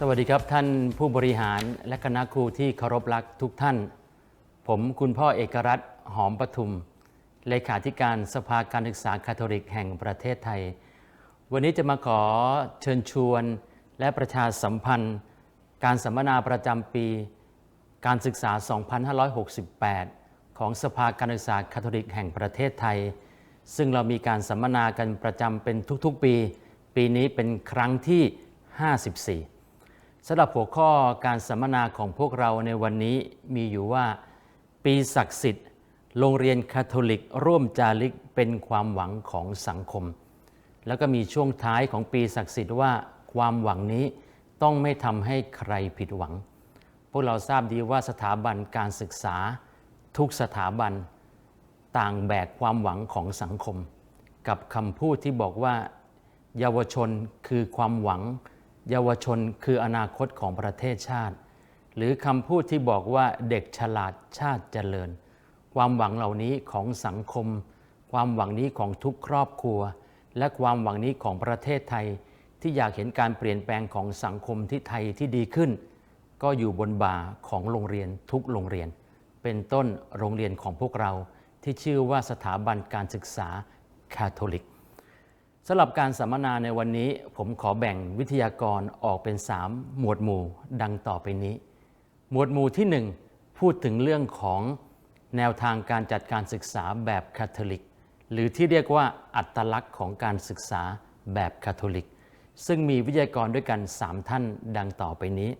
สวัสดีครับท่านผู้บริหารและคณะครูที่เคารพรักทุกท่าน ผมคุณพ่อเอกรัตน์หอมปทุม เลขาธิการสภาการศึกษาคาทอลิกแห่งประเทศไทย วันนี้จะมาขอเชิญชวนและประชาสัมพันธ์ การสัมมนาประจำปี การศึกษา 2568 ของสภาการศึกษาคาทอลิกแห่งประเทศไทย ซึ่งเรามีการสัมมนากันประจำเป็นทุกๆปี ปีนี้เป็นครั้งที่ 54 สำหรับหัวข้อการสัมมนาของพวกเราในวันนี้มีอยู่ว่า ปีศักดิ์สิทธิ์ โรงเรียนคาทอลิก ร่วมจาริกเป็นความหวังของสังคม แล้วก็มีช่วงท้ายของปีศักดิ์สิทธิ์ว่าความหวังนี้ต้องไม่ทำให้ใครผิดหวัง พวกเราทราบดีว่าสถาบันการศึกษา ทุกสถาบัน ต่างแบกความหวังของสังคม กับคำพูดที่บอกว่า เยาวชนคือความหวัง เยาวชนคืออนาคตของประเทศชาติ หรือคำพูดที่บอกว่าเด็กฉลาดชาติเจริญ ความหวังเหล่านี้ของสังคม ความหวังนี้ของทุกครอบครัว และความหวังนี้ของประเทศไทย ที่อยากเห็นการเปลี่ยนแปลงของสังคมที่ไทยที่ดีขึ้น ก็อยู่บนบ่าของโรงเรียนทุกโรงเรียน เป็นต้นโรงเรียนของพวกเราที่ชื่อว่าสถาบันการศึกษาคาทอลิก สำหรับการสัมมนาในวันนี้ผมขอแบ่งวิทยากรออกเป็น 3 หมวดหมู่ดังต่อไปนี้ หมวดหมู่ที่ 1 พูดถึงเรื่องของแนวทางการจัดการศึกษาแบบคาทอลิก หรือที่เรียกว่าอัตลักษณ์ของการศึกษาแบบคาทอลิก ซึ่งมีวิทยากรด้วยกัน 3 ท่านดังต่อไปนี้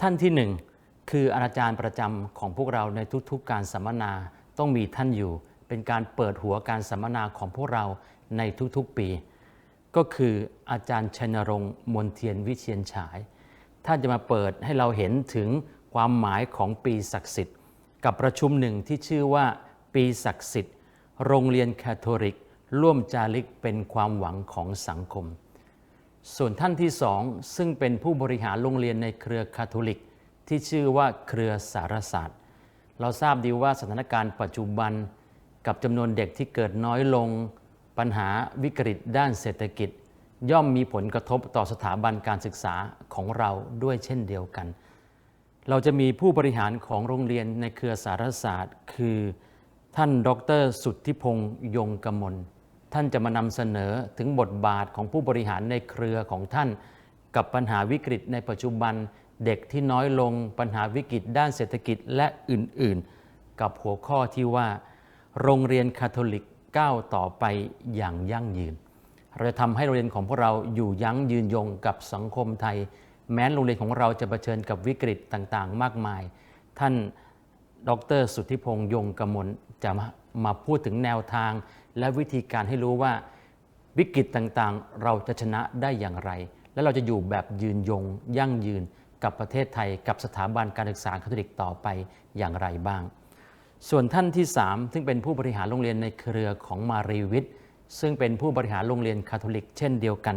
ท่านที่ 1 คืออาจารย์ประจำของพวกเราในทุกๆการสัมมนาต้องมีท่านอยู่ เป็นการเปิดหัวการสัมมนาของพวกเรา ในทุกๆปี ก็คืออาจารย์ชนรงค์มนเทียนวิเชียนฉาย ท่านจะมาเปิดให้เราเห็นถึงความหมายของปีศักดิ์สิทธิ์ กับประชุมหนึ่งที่ชื่อว่าปีศักดิ์สิทธิ์ โรงเรียนคาทอลิก ร่วมจาริกเป็นความหวังของสังคม ส่วนท่านที่สองซึ่งเป็นผู้บริหารโรงเรียนในเครือคาทอลิก ที่ชื่อว่าเครือสารศาสตร์ เราทราบดีว่าสถานการณ์ปัจจุบันกับจำนวนเด็กที่เกิดน้อยลง ปัญหาวิกฤตด้านเศรษฐกิจ ย่อมมีผลกระทบต่อสถาบันการศึกษาของเราด้วยเช่นเดียวกัน เราจะมีผู้บริหารของโรงเรียนในเครือสารศาสตร์ คือท่านดรสุทธิพงษ์ยงกมล ท่านจะมานำเสนอถึงบทบาทของผู้บริหารในเครือของท่าน กับปัญหาวิกฤตในปัจจุบันเด็กที่น้อยลงปัญหาวิกฤตด้านเศรษฐกิจและอื่นๆ กับหัวข้อที่ว่า โรงเรียนคาทอลิก ก้าวต่อไปอย่างยั่งยืน เราจะทำให้โรงเรียนของพวกเราอยู่ยั้งยืนยงกับสังคมไทย แม้โรงเรียนของเราจะเผชิญกับวิกฤตต่างๆ มากมาย ท่านดรสุทธิพงษ์ยงกมลจะมามาพูดถึงแนวทาง และวิธีการให้รู้ว่าวิกฤตต่างๆ เราจะชนะได้อย่างไร และเราจะอยู่แบบยืนยง ยั่งยืนกับประเทศไทย กับสถาบันการศึกษาคาทอลิกต่อไปอย่างไรบ้าง ส่วนท่านที่ 3 ซึ่งเป็นผู้บริหารโรงเรียนในเครือของมารีวิทย์ซึ่งเป็นผู้บริหารโรงเรียนคาทอลิก เช่นเดียวกัน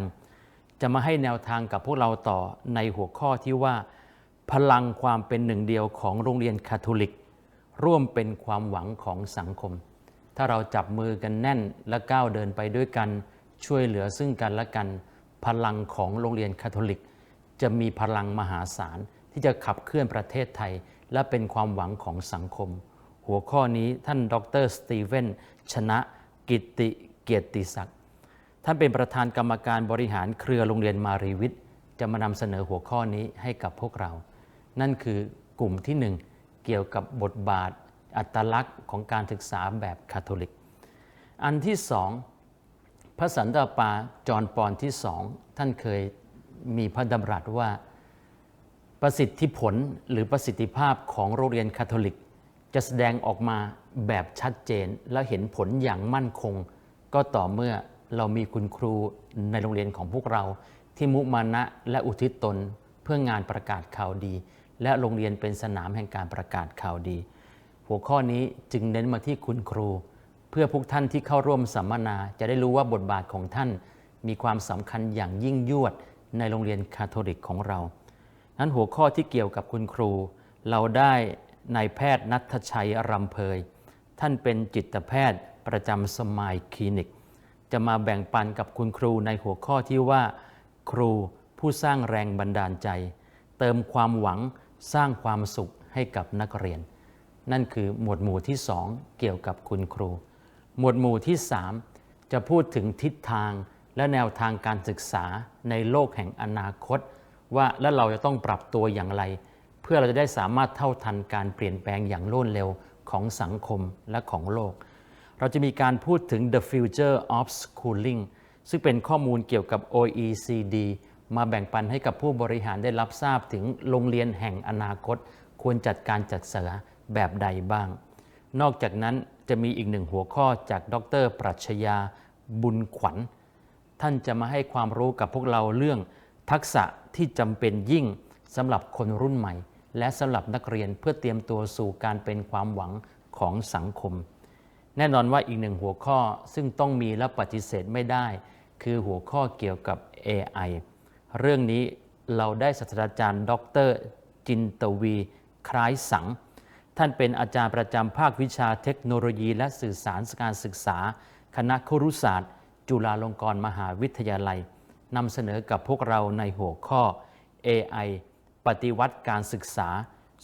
จะมาให้แนวทางกับพวกเราต่อในหัวข้อที่ว่า พลังความเป็นหนึ่งเดียวของโรงเรียนคาทอลิก ร่วมเป็นความหวังของสังคม ถ้าเราจับมือกันแน่นและก้าวเดินไปด้วยกันช่วยเหลือซึ่งกันและกัน พลังของโรงเรียนคาทอลิก จะมีพลังมหาศาลที่จะขับเคลื่อนประเทศไทย และเป็นความหวังของสังคม หัวข้อนี้ท่านดรสตีเวนชนะกิติเกียรติศักดิ์ท่านเป็นประธานกรรมการบริหารเครือโรงเรียนมารีวิทย์ จะมานำเสนอหัวข้อนี้ให้กับพวกเรา นั่นคือกลุ่มที่หนึ่งเกี่ยวกับบทบาทอัตลักษณ์ของการศึกษาแบบคาทอลิก อันที่สองพระสันตะปาจอห์นปอนที่สองท่านเคยมีพระดำรัสว่าประสิทธิผลหรือประสิทธิภาพของโรงเรียนคาทอลิก จะแสดงออกมาแบบชัดเจนและเห็นผลอย่างมั่นคง ก็ต่อเมื่อเรามีคุณครูในโรงเรียนของพวกเราที่มุมานะและอุทิศตนเพื่องานประกาศข่าวดี และโรงเรียนเป็นสนามแห่งการประกาศข่าวดี หัวข้อนี้จึงเน้นมาที่คุณครู เพื่อพวกท่านที่เข้าร่วมสัมมนาจะได้รู้ว่าบทบาทของท่านมีความสำคัญอย่างยิ่งยวดในโรงเรียนคาทอลิกของเรา นั้นหัวข้อที่เกี่ยวกับคุณครู เราได้ นายแพทย์นัทชัยรำเพย ท่านเป็นจิตแพทย์ประจำสมายคลินิก จะมาแบ่งปันกับคุณครูในหัวข้อที่ว่า ครูผู้สร้างแรงบันดาลใจ เติมความหวังสร้างความสุขให้กับนักเรียน นั่นคือหมวดหมู่ที่ 2 เกี่ยวกับคุณครู หมวดหมู่ที่ 3 จะพูดถึงทิศทางและแนวทางการศึกษาในโลกแห่งอนาคต ว่าแล้วเราจะต้องปรับตัวอย่างไร พื่อเราจะได้สามารถเท่าทันการเปลี่ยนแปลงอย่างรวดเร็วของสังคมและของโลก เราจะมีการพูดถึง the future of schooling ซึ่งเป็นข้อมูลเกี่ยวกับ OECD มาแบ่งปันให้กับผู้บริหารได้รับทราบถึงโรงเรียนแห่งอนาคต ควรจัดการจัดเสอแบบใดบ้าง นอกจากนั้นจะมีอีกหนึ่งหัวข้อจากดร ปรัชญาบุญขวัญ ท่านจะมาให้ความรู้กับพวกเราเรื่องทักษะที่จำเป็นยิ่งสำหรับคนรุ่นใหม่ และสำหรับนักเรียนเพื่อเตรียมตัวสู่การเป็นความหวังของสังคม แน่นอนว่าอีกหนึ่งหัวข้อซึ่งต้องมีและปฏิเสธไม่ได้ คือหัวข้อเกี่ยวกับ AI เรื่องนี้เราได้ศาสตราจารย์ ดร จินตวี คล้ายสัง ท่านเป็นอาจารย์ประจำภาควิชาเทคโนโลยีและสื่อสารการศึกษา คณะครุศาสตร์ จุฬาลงกรณ์มหาวิทยาลัยนำเสนอกับพวกเราในหัวข้อ AI ปฏิวัติการศึกษา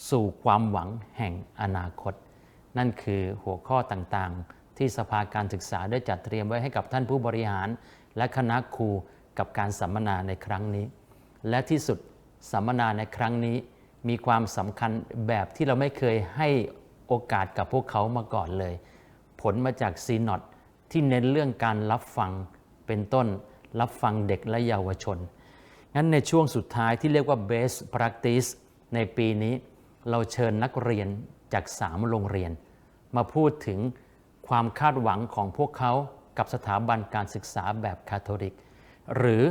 สู่ความหวังแห่งอนาคต นั่นคือหัวข้อต่างๆ ที่สภาการศึกษาได้จัดเตรียมไว้ให้กับท่านผู้บริหาร และคณะครูกับการสัมมนาในครั้งนี้ และที่สุดสัมมนาในครั้งนี้ มีความสำคัญแบบที่เราไม่เคยให้โอกาสกับพวกเขามาก่อนเลย ผลมาจากซีนอตที่เน้นเรื่องการรับฟังเป็นต้นรับฟังเด็กและเยาวชน งั้นในช่วงสุดท้ายที่เรียกว่า best practice ในปีนี้เราเชิญนักเรียนจาก 3 โรงเรียน มาพูดถึงความคาดหวังของพวกเขากับสถาบันการศึกษาแบบคาทอลิก หรือ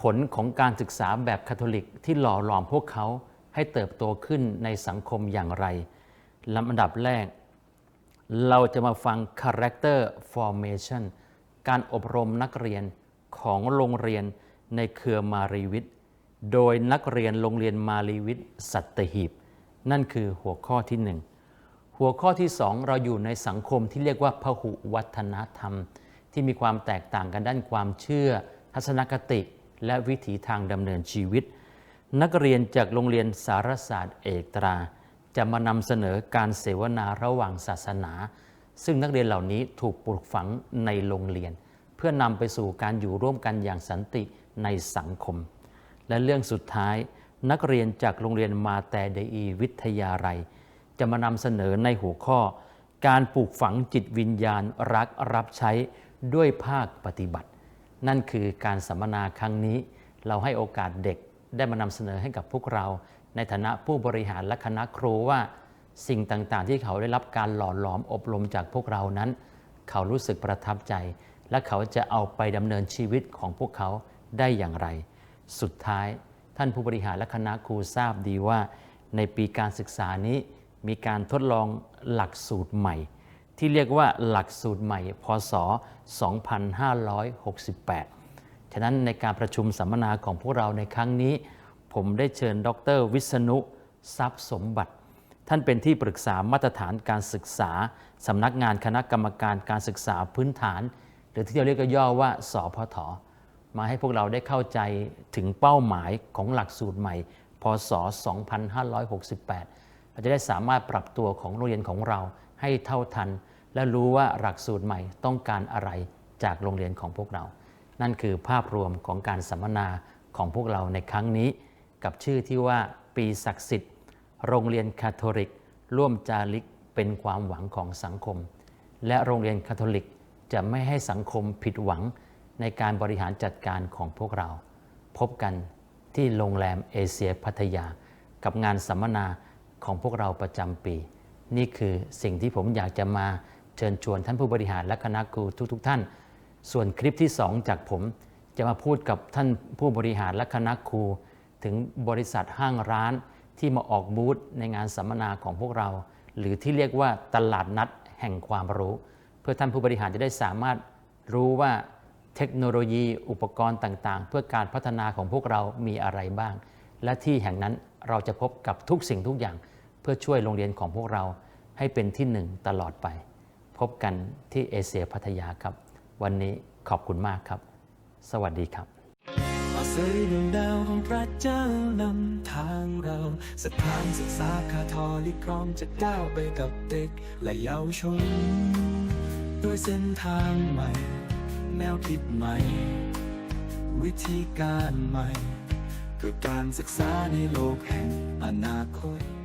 ผลของการศึกษาแบบคาทอลิกที่หล่อหลอมพวกเขาให้เติบโตขึ้นในสังคมอย่างไรลำดับแรก เราจะมาฟัง character formation การอบรมนักเรียนของโรงเรียน ในเครือมารีวิทย์ โดยนักเรียนโรงเรียนมารีวิทย์สัตหีบ นั่นคือหัวข้อที่หนึ่งหัวข้อที่สองเราอยู่ในสังคมที่เรียกว่าพหุวัฒนธรรม ที่มีความแตกต่างกันด้านความเชื่อ ทัศนคติ และวิถีทางดำเนินชีวิต นักเรียนจากโรงเรียนสารศาสตร์เอกตรา จะมานำเสนอการเสวนาระหว่างศาสนา ซึ่งนักเรียนเหล่านี้ถูกปลูกฝังในโรงเรียน เพื่อนำไปสู่การอยู่ร่วมกันอย่างสันติ ในสังคม และเรื่องสุดท้ายนักเรียนจากโรงเรียนมาแต่เดอีวิทยาลัย จะมานำเสนอในหัวข้อ การปลูกฝังจิตวิญญาณรักรับใช้ด้วยภาคปฏิบัติ นั่นคือการสัมมนาครั้งนี้ เราให้โอกาสเด็กได้มานำเสนอให้กับพวกเรา ในฐานะผู้บริหารและคณะครูว่า สิ่งต่างๆ ที่เขาได้รับการหล่อหลอมอบรมจากพวกเรานั้น เขารู้สึกประทับใจ และเขาจะเอาไปดำเนินชีวิตของพวกเขา ได้อย่างไร สุดท้ายท่านผู้บริหารและคณะครูทราบดีว่า ในปีการศึกษานี้มีการทดลองหลักสูตรใหม่ ที่เรียกว่าหลักสูตรใหม่ พศ 2568 ฉะนั้นในการประชุมสัมมนาของพวกเราในครั้งนี้ ผมได้เชิญดรวิษณุทรัพย์สมบัติ ท่านเป็นที่ปรึกษามาตรฐานการศึกษาสำนักงานคณะกรรมการการศึกษาพื้นฐาน หรือที่เราเรียกย่อว่า สพท มาให้พวกเราได้เข้าใจถึงเป้าหมายของหลักสูตรใหม่ พศ 2568 เราจะได้สามารถปรับตัวของโรงเรียนของเราให้เท่าทัน และรู้ว่าหลักสูตรใหม่ต้องการอะไรจากโรงเรียนของพวกเรา นั่นคือภาพรวมของการสัมมนาของพวกเราในครั้งนี้ กับชื่อที่ว่าปีศักดิ์สิทธิ์ โรงเรียนคาทอลิก ร่วมจาริกเป็นความหวังของสังคม และโรงเรียนคาทอลิกจะไม่ให้สังคมผิดหวัง ในการบริหารจัดการของพวกเรา พบกันที่โรงแรมเอเชียพัทยา กับงานสัมมนาของพวกเราประจำปี นี่คือสิ่งที่ผมอยากจะมาเชิญชวนท่านผู้บริหารและคณะครูทุกๆทท่าน ส่วนคลิปที่ 2 จากผมจะมาพูดกับท่านผู้บริหารและคณะครู ถึงบริษัทห้างร้านที่มาออกบูธในงานสัมมนาของพวกเรา หรือที่เรียกว่าตลาดนัดแห่งความรู้ เพื่อท่านผู้บริหารจะได้สามารถรู้ว่า เทคโนโลยีอุปกรณ์ต่างๆ เพื่อการพัฒนาของพวกเรามีอะไรบ้าง และที่แห่งนั้นเราจะพบกับทุกสิ่งทุกอย่าง เพื่อช่วยโรงเรียนของพวกเราให้เป็นที่หนึ่งตลอดไป พบกันที่เอเชียพัทยาครับ วันนี้ขอบคุณมากครับ สวัสดีครับ I'll ยดวงดาวของพระเจ้านำทางเราสถานศึกษาคาทอลิกพร้อมจะก้าวไปกับเด็ก และเยาวชน ด้วยเส้นทางใหม่ แนวคิดใหม่ วิธีการใหม่ คือการศึกษาในโลกแห่งอนาคต